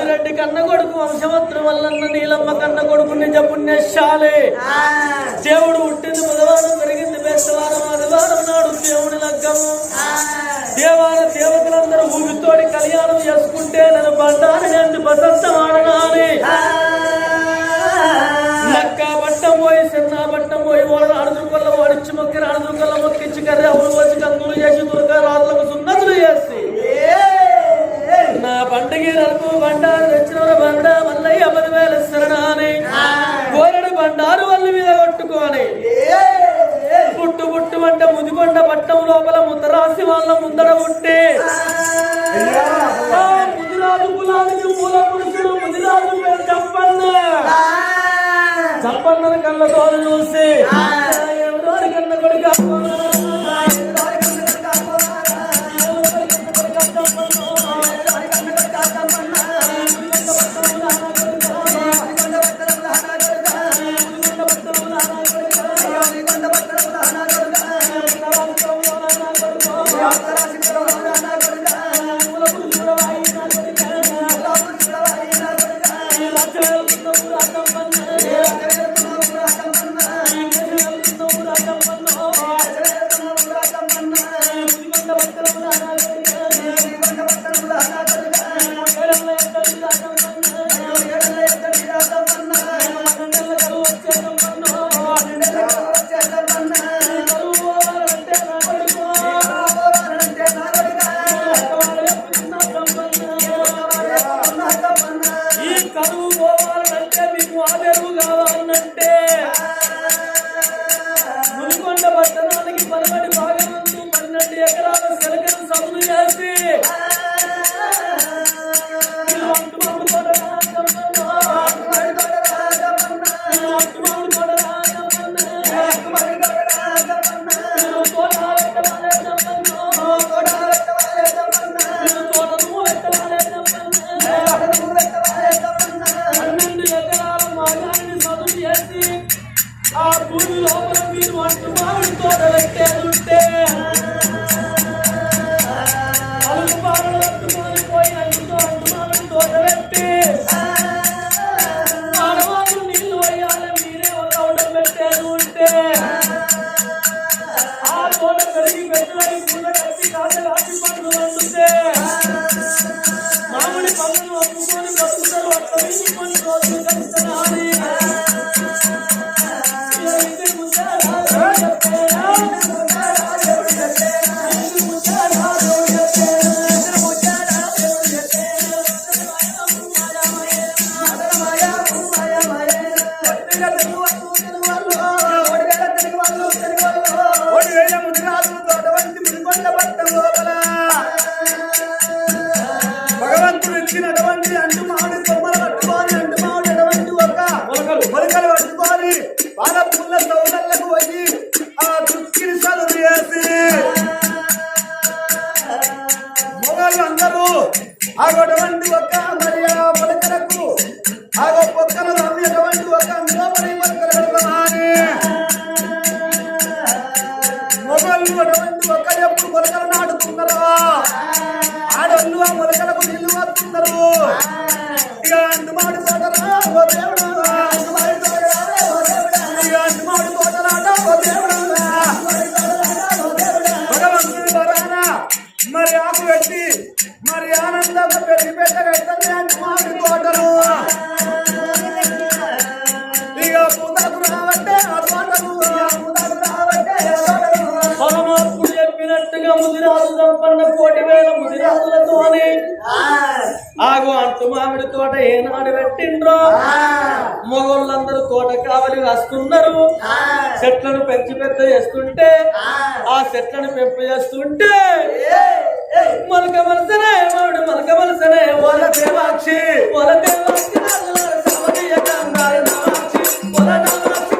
రాజురెడ్డి కన్న కొడుకు వంశవత్రు వల్లన్న నీలమ్మ కన్న కొడుకు నిజ పుణ్యశాలే దేవుడు పుట్టింది బుధవారం పెరిగింది బేస్తవారం ఆదివారం నాడు దేవుడి లగ్గము. దేవాల దేవతలందరూ ఊరితోటి కళ్యాణం చేసుకుంటే నన్ను బండారు బసంత లోపల ముద్దరాశి వాళ్ళ ముందర ఉంటే. ముదిరాజు కులానికి మూల పురుషుడు ముదిరాజు పేరు చంపన్న కళ్ళ కళ్ళతో చూసి. ఎవరో కన్న కొడుకు ముదిగా ముదిరాజు సంపన్న కోటి వేల ముదిరాజులతోనే ఆగో అంటు మామిడి తోట ఏనాడు పెట్టిండ్రో? మొగోళ్ళందరూ తోట కావలి వస్తున్నారు చెట్లను పెంచి పెద్ద చేస్తుంటే ఆ. చెట్లను పెంపు చేస్తుంటే మొలక మలసనే మామిడి మొలక మలసనే వాళ్ళ దేవాక్షి. వాళ్ళ దేవాక్షి వాళ్ళ నామాక్షి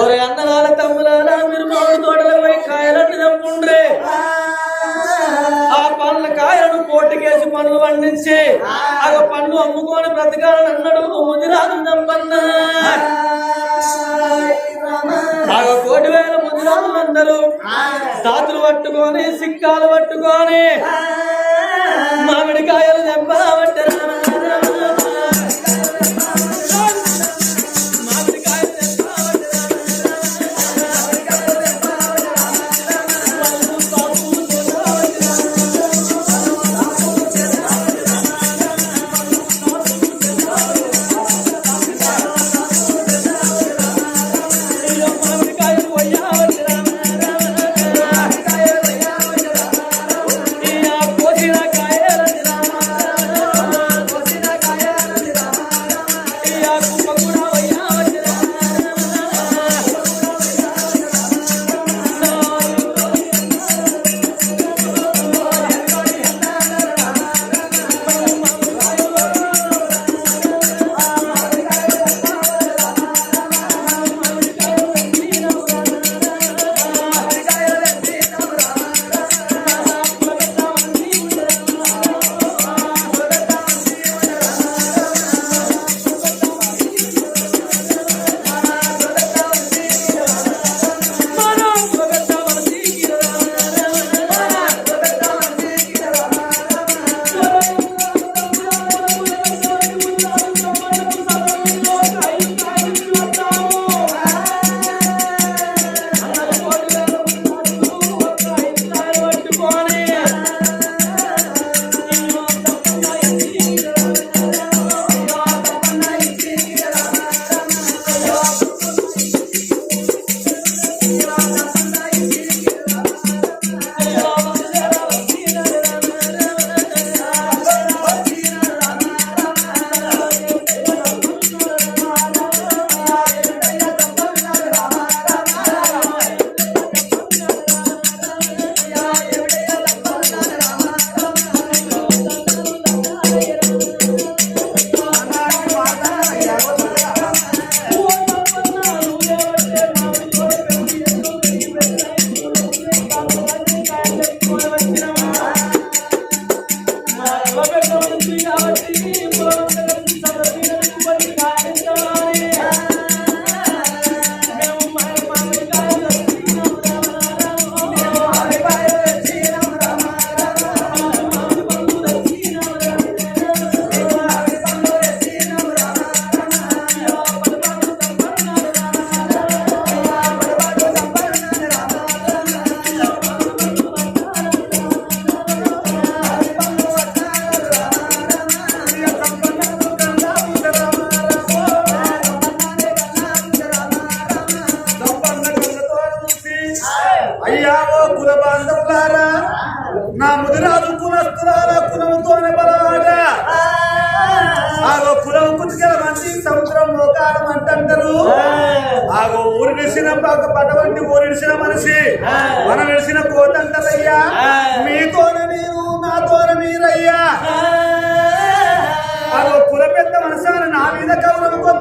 ఒరే అన్నగాల తమ్ములారా మీరు మామిడి తోటలో పోయి కాయలన్నీ చంపుండ్రే ఆ పండ్ల కాయలను పోటీకేసి పండ్లు పండించి. ఆ పండ్లు అమ్ముకొని బ్రతకాలని అన్నాడు. ముదిరాజు సంపన్న. ఆ కోటి వేల ముదిరాజులందరూ సాతులు పట్టుకొని సిక్కాలు పట్టుకొని మామిడికాయలు దెబ్బ మామిడికాయలు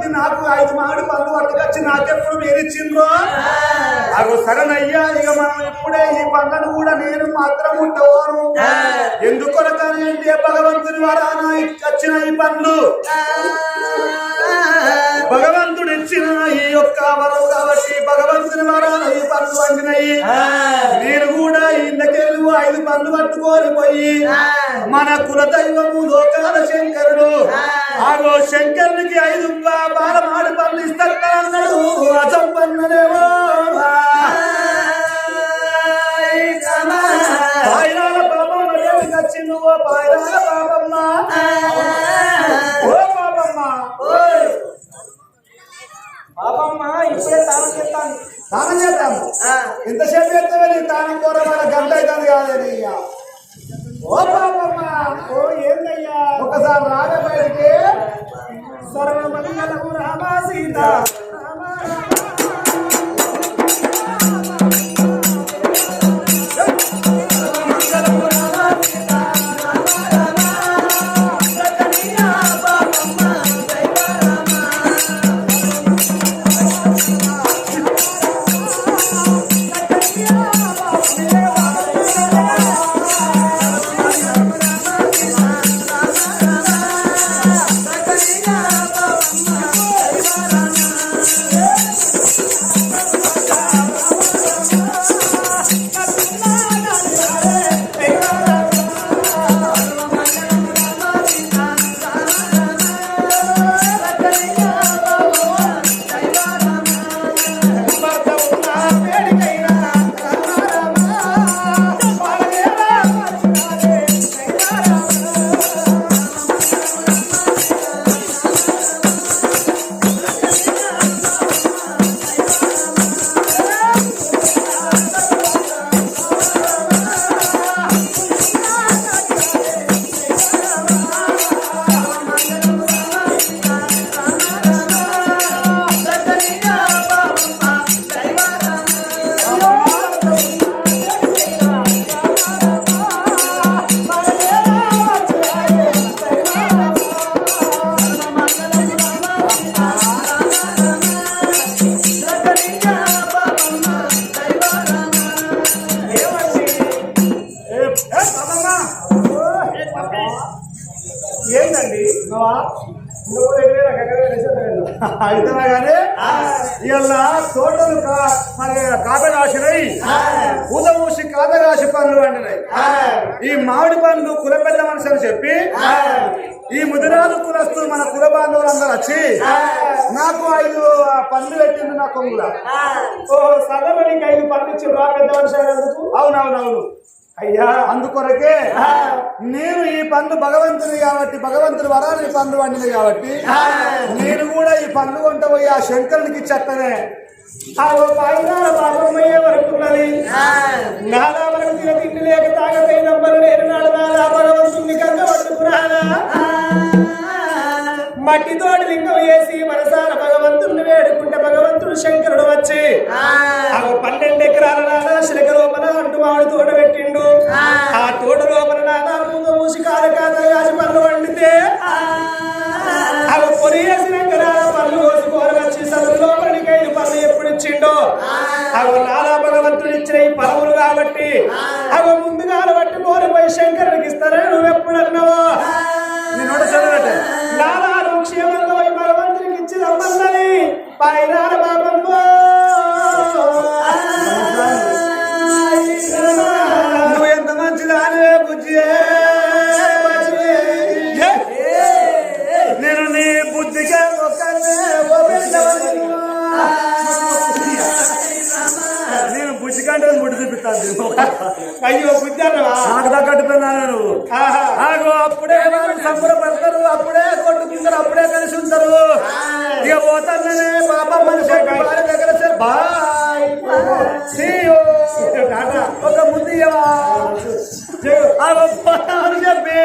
కొద్ది నాకు ఐదు మామిడి పళ్ళు పట్టుకొచ్చి నాకెప్పుడు మీరిచ్చిండ్రో అగో సరేనయ్యా ఇక మనం ఇప్పుడే ఈ పండ్లను కూడా నేను మాత్రం ఉండవను ఎందుకొరకనంటే భగవంతుని వరాన వచ్చిన ఈ పండ్లు? భగవంతుడు ఇచ్చిన ఈ యొక్క వరం కాబట్టి భగవంతుని వరాన ఈ పండ్లు ఇందకెళ్ళు ఐదు పనులు పట్టుకొని పోయి మన కులదైవము లోకాల శంకరుడు. ఆ. రోజు శంకరునికి ఐదు బాల మాడు పనులు ఇస్తారు అన్నాడు అసం పన్నులేమో పాయరాల ఓ పాయరాల పాపమ్మ. ఓ పాపమ్మ. పాపమ్మ తాను చెప్తాను. స్నానం చేద్దాము. ఎంతసేపు చేస్తావే నీ తానం కూర మన గంట అవుతుంది కాదని అయ్యా ఓ పాపమ్మా ఓ ఏందయ్యా? ఒకసారి రాగా సర్వమంగళము రామా సీత. రామ. అయితేనా కానీ ఇలా తోటలు మరి కాతగాసినాయి పూత మూసి కాతగాసి పండ్లు వండినాయి ఈ మామిడి పండ్లు కుల పెద్ద మనిషి అని చెప్పి ఈ ముదిరాజు కులస్తులు మన కుల బాంధవులందరూ వచ్చి నాకు ఐదు పండ్లు పెట్టింది నా కొంగుల ఓ సగమనికి ఐదు పంపించి రా పెద్ద మనిషి అవునవునవును. అయ్యా. అందుకొరకే నేను ఈ పండు భగవంతుని కాబట్టి భగవంతుని వరాలు ఈ పండు వండినది కాబట్టి నేను కూడా ఈ పండు వంట పోయి ఆ శంకరునికి చెత్తనే ఆ పైన పాపమయ్యే వరకు నాలా వరకు తిన తిండి లేక తాగతే నంబరు నేను నాలా భగవంతుని గంగ పట్టుకురానా మట్టి తోడి లింగం వేసి మనసాన భగవంతుని వేడుకుంటే భగవంతుడు శంకరుడు వచ్చి ఆ. పన్నెండు నువ్వు ఆహా. ఆగు అప్పుడే వాళ్ళు సంబరపడతారు అప్పుడే కొట్టుకుంటారు అప్పుడే కలిసి ఉంటారు ఇక పోతానే పాప మనిషి దగ్గర సరే బాయ్. ఒక గొప్ప అని చెప్పి.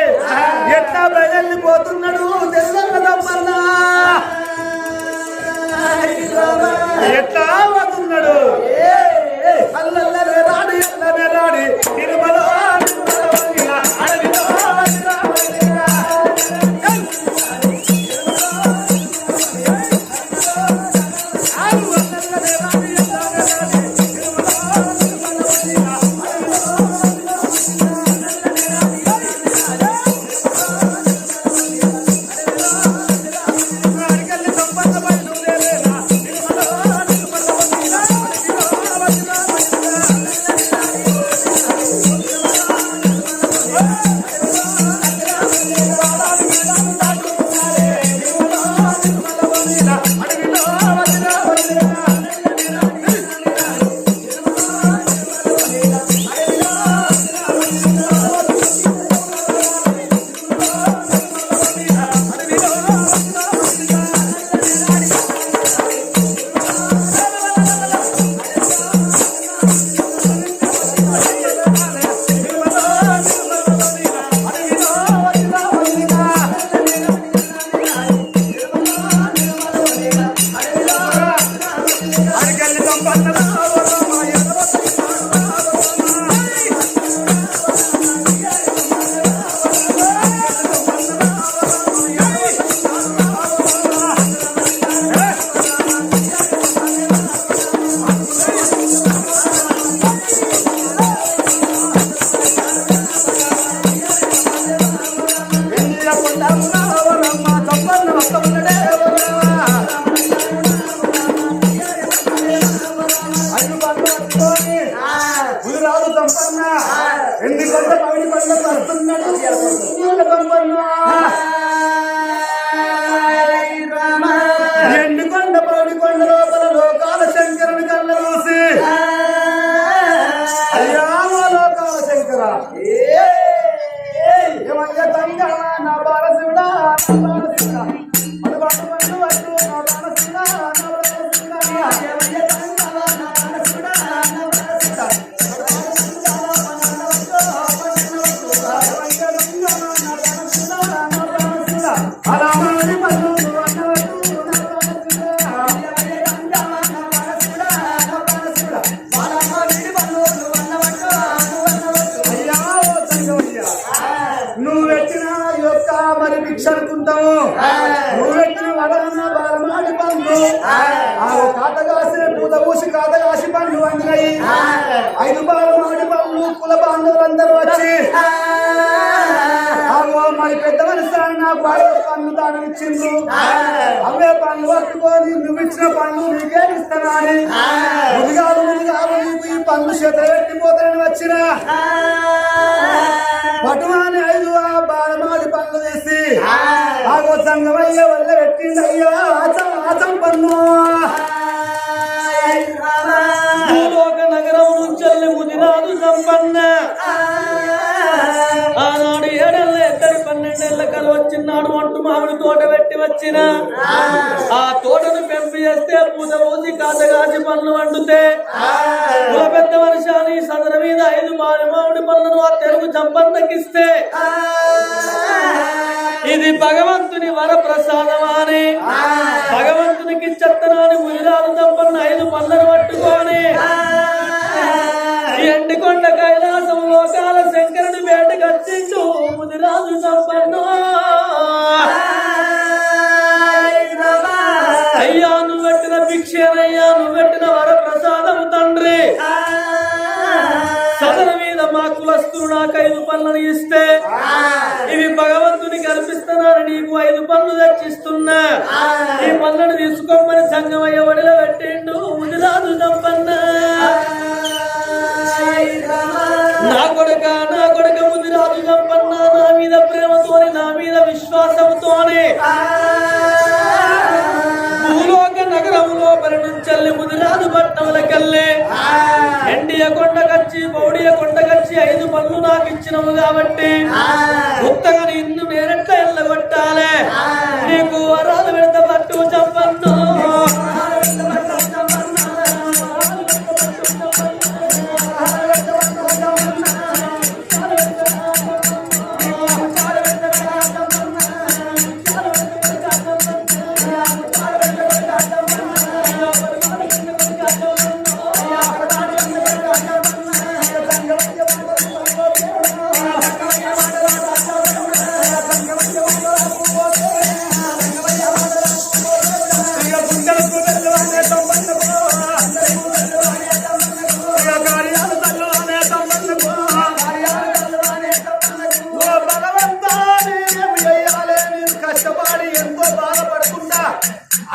ఎట్లా బయలుపోతున్నాడు తెల్లన్నదమ్మన్నా ఎట్లా పోతున్నాడు? అల్లల్లరే రాడి అల్లరే రాడి. Tirumala I'm gonna love you. Aleluia! మరి పెద్ద మనిషి నా ఇచ్చిండ్రు. అవే పనులు పట్టుకొని నువ్వు ఇచ్చిన పనులు నీకే ఇస్తానా అని ముదిగాడు ముదిగాడు నీకు ఈ పనులు చేతులు పెట్టిపోతానని వచ్చిన. పటువాని ఐదు ఆ బాలమాడి పనులు చేసి ఆగో సంగమయ్య వల్ల పెట్టింది అయ్యా ఆచం ఆచం పన్ను. నగరం నుంచి ముదిరాదు సంపన్న. పన్నెండేళ్ళ వచ్చినాడు అంటూ మామిడి తోట పెట్టి వచ్చిన. ఆ తోటను పెంపు చేస్తే పూత రోజు కాతగాచి పనులు వండుతే. కుల పెద్ద వర్షాన్ని సదర మీద ఐదు మారి మామిడి పనులను ఆ తెలుగు చంపందకిస్తే ఇది భగవంతుని వర ప్రసాదమాని భగవంతునికి చెత్తనా కొండకచ్చి పౌడియ కొండకచ్చి ఐదు పనులు నాకు ఇచ్చినవు కాబట్టి ఉత్తగా నిన్ను నేనెట్లా ఎల్లగొట్టాలే. నీకు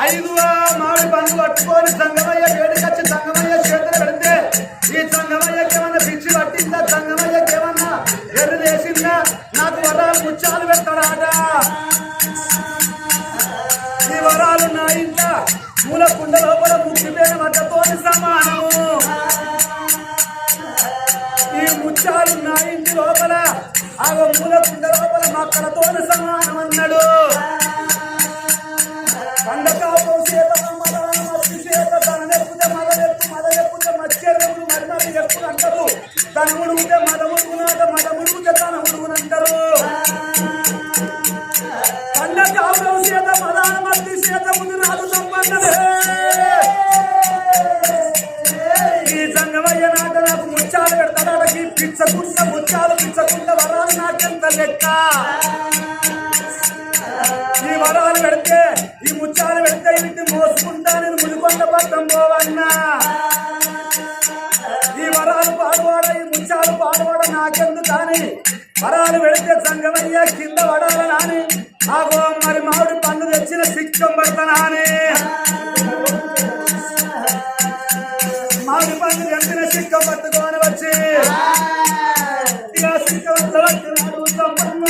ఐదు మామిడి పండు పట్టుకొని సంగమయ్య పండకాపం చేత ప్రధానమంత్రి చేత ముందు రాదు సంపన్నదే ఈ సంగమయ్య నాట నాకు ముచ్చాలు పెడతాడకి పిచ్చకుంట ముచ్చాలు పిచ్చకుంట వరాలు నాకెంత లెక్క? ఈ వరాలు పెడితే ఈ ముచ్చాలు పెడితే ఇంటి మోసుకుంటా నేను ముడికొండ పట్టం పోవన్నా? ముచ్చాలు పాడువాడ నాకెందుకు కానీ వరాలు పెడితే సంగమయ్య కింద వడాల నాని. ఆగో మరి మామిడి పండు తెచ్చిన సిక్కం అని మామిడి పండు తెచ్చిన సిక్కం పట్టుకొని వచ్చి. సంపన్న.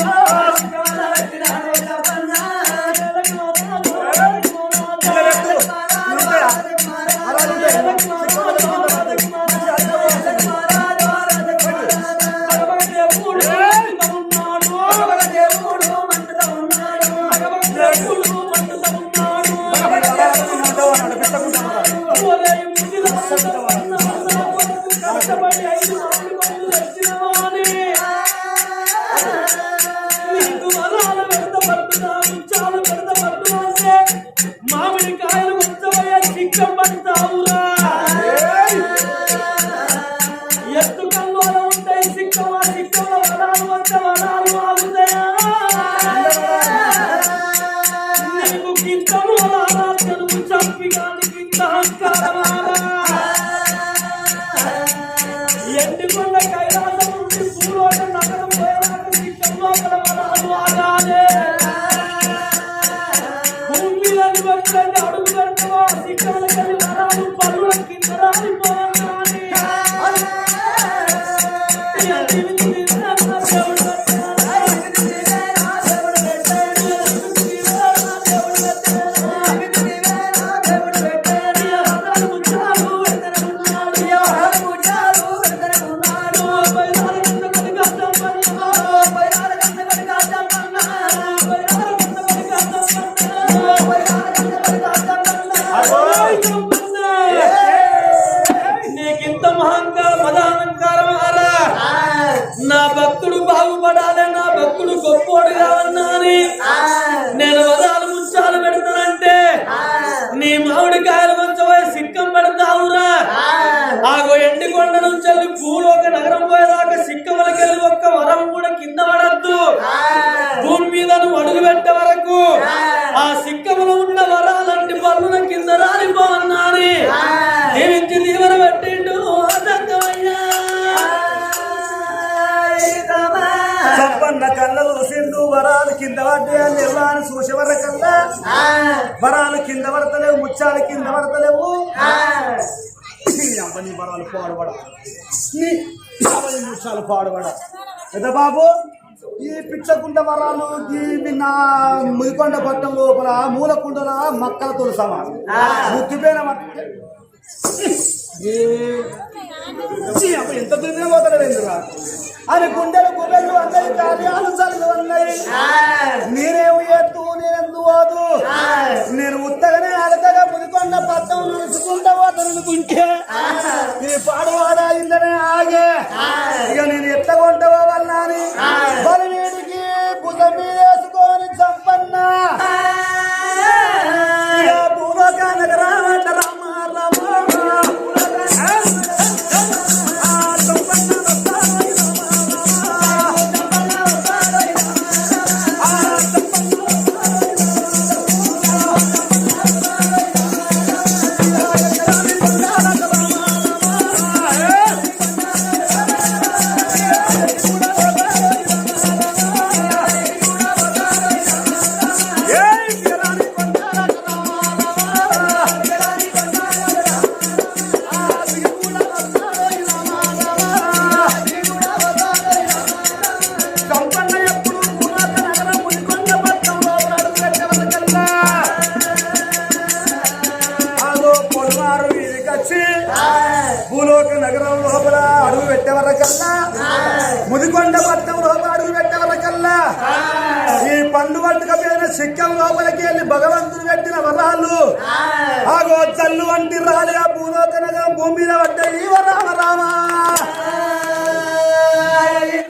ఎండికొండ ముత్యాలు కింద పడతలేవు. నీ వరాలు పాడుబడ. నీ ముత్యాలు పాడుబడ. పెద్ద బాబు ఈ పిచ్చకుండ వరాలు నా ముదికొండ పట్టం లోపల మూలకుండల మక్కలతో సమానం అమ్మ. ఎంత దూరం పోతలేదురా అని గుండెలు గుబెలు అన్నాయి కార్యాలు చదువు అన్నాయి నేనేమి ఎత్తు నేనెందు పోదు నేను ఉత్తగానే అలతగా ముదికొండ పట్టం నడుచుకుంటా పోతాననుకుంటే నీ పాడువాడా ఇందనే ఆగే. ఇక నేను ఎట్ల కొంట పోవాలన్నా అని బలివేడికి భుజం మీద వేసుకొని చంపన్నా.